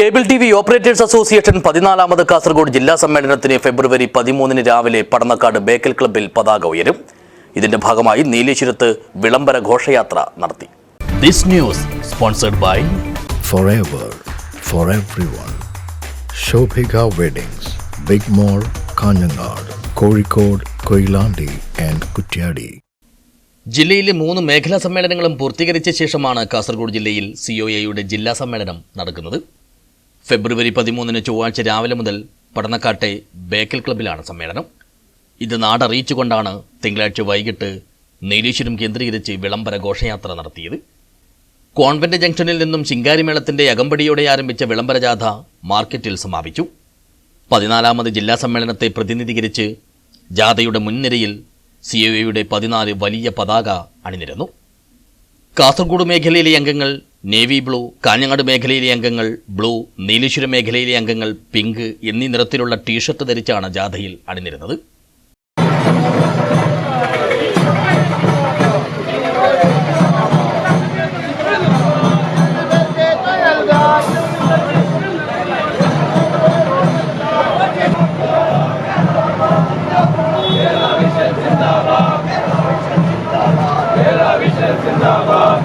Cable T V operators association പതിനാലാമത് Kasaragod ജില്ലാ സമ്മേളനത്തിന് ഫെബ്രുവരി പതിമൂന്നിന് രാവിലെ പടന്നക്കാട് ബേക്കൽ ക്ലബ്ബിൽ പതാക ഉയരും. ഇതിന്റെ ഭാഗമായി നീലേശ്വരത്ത് വിളംബര ഘോഷയാത്ര നടത്തി. This news sponsored by forever for everyone. Shobhika Weddings, big mall Kanhangad Kozhikode Koilandi and Kuttiady ജില്ലയിലെ മൂന്ന് മേഖലാ സമ്മേളനങ്ങളും പൂർത്തീകരിച്ച ശേഷമാണ് കാസർഗോഡ് ജില്ലയിൽ സി ഒ എയുടെ ജില്ലാ സമ്മേളനം നടക്കുന്നത്. ഫെബ്രുവരി പതിമൂന്നിന് ചൊവ്വാഴ്ച രാവിലെ മുതൽ പടന്നക്കാട്ടെ ബേക്കൽ ക്ലബിലാണ് സമ്മേളനം. ഇത് നാടറിയിച്ചുകൊണ്ടാണ് തിങ്കളാഴ്ച വൈകിട്ട് നീലീശ്വരം കേന്ദ്രീകരിച്ച് വിളംബര ഘോഷയാത്ര നടത്തിയത്. കോൺവെന്റ് ജംഗ്ഷനിൽ നിന്നും ശിങ്കാരിമേളത്തിന്റെ അകമ്പടിയോടെ ആരംഭിച്ച വിളംബര ജാഥ മാർക്കറ്റിൽ സമാപിച്ചു. പതിനാലാമത് ജില്ലാ സമ്മേളനത്തെ പ്രതിനിധീകരിച്ച് ജാഥയുടെ മുൻനിരയിൽ സി എ എയുടെ പതിനാല് വലിയ പതാക അണിനിരന്നു. കാസർഗോഡ് മേഖലയിലെ അംഗങ്ങൾ നേവി ബ്ലൂ കാഞ്ഞങ്ങാട് മേഖലയിലെ അംഗങ്ങൾ ബ്ലൂ നീലേശ്വര മേഖലയിലെ അംഗങ്ങൾ പിങ്ക് എന്നീ നിറത്തിലുള്ള ടീഷർട്ട് ധരിച്ചാണ് ജാഥയിൽ അണിനിരുന്നത്.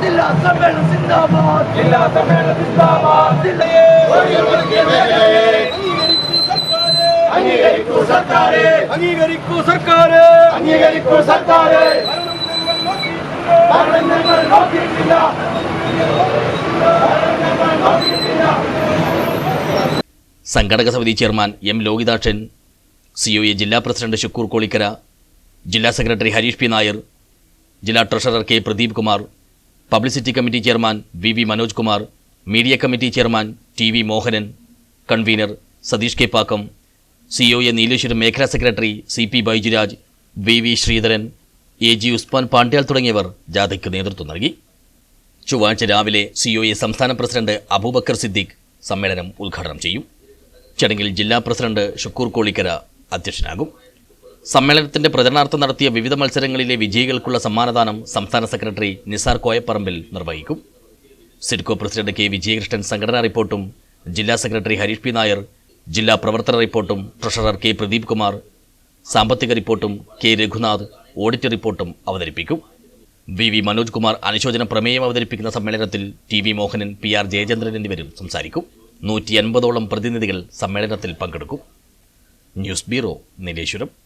ജില്ലാ സമ്മേളനം സിന്ദാബാദ് ജില്ലാ സമ്മേളനം സിന്ദാബാദ് അംഗീകരിക്കൂ സർക്കാരെ അംഗീകരിക്കൂ സർക്കാരെ അംഗീകരിക്കൂ സർക്കാരെ മരണം ഞങ്ങൾ നോക്കിയിട്ടില്ല സംഘടക സമിതി chairman M Lokithakshan C O A ജില്ലാ പ്രസിഡന്റ് ഷുക്കൂർ കോളിക്കര ജില്ലാ സെക്രട്ടറി ഹരീഷ് പി നായർ ജില്ലാ treasurer K Pradeep Kumar publicity committee chairman V V Manoj Kumar media committee chairman T V Mohanan convener Satheesh K Pakkam C A Nileshwaram മേഖലാ secretary C P Baijuraj V V Sreedharan A G Usman Pandyal തുടങ്ങിയവർ ജാഥയ്ക്ക് നേതൃത്വം നൽകി. ചൊവ്വാഴ്ച രാവിലെ C A സംസ്ഥാന president Abubakar Siddique സമ്മേളനം ഉദ്ഘാടനം ചെയ്യും. ചടങ്ങിൽ ജില്ലാ പ്രസിഡന്റ് ഷുക്കൂർ കോളിക്കര അധ്യക്ഷനാകും. സമ്മേളനത്തിന്റെ പ്രചരണാർത്ഥം നടത്തിയ വിവിധ മത്സരങ്ങളിലെ വിജയികൾക്കുള്ള സമ്മാനദാനം സംസ്ഥാന സെക്രട്ടറി നിസാർ കോയപ്പറമ്പിൽ നിർവഹിക്കും. സിഡ്കോ പ്രസിഡന്റ് കെ വിജയകൃഷ്ണൻ സംഘടനാ റിപ്പോർട്ടും ജില്ലാ സെക്രട്ടറി ഹരീഷ് പി നായർ ജില്ലാ പ്രവർത്തന റിപ്പോർട്ടും ട്രഷറർ കെ പ്രദീപ് കുമാർ സാമ്പത്തിക റിപ്പോർട്ടും കെ രഘുനാഥ് ഓഡിറ്റ് റിപ്പോർട്ടും അവതരിപ്പിക്കും. വി വി മനോജ് കുമാർ അനുശോചന പ്രമേയം അവതരിപ്പിക്കുന്ന സമ്മേളനത്തിൽ T V Mohanan P R Jayachandran എന്നിവരും സംസാരിക്കും. നൂറ്റി അൻപതോളം പ്രതിനിധികൾ സമ്മേളനത്തിൽ പങ്കെടുക്കും. News bureau Nileshwaram.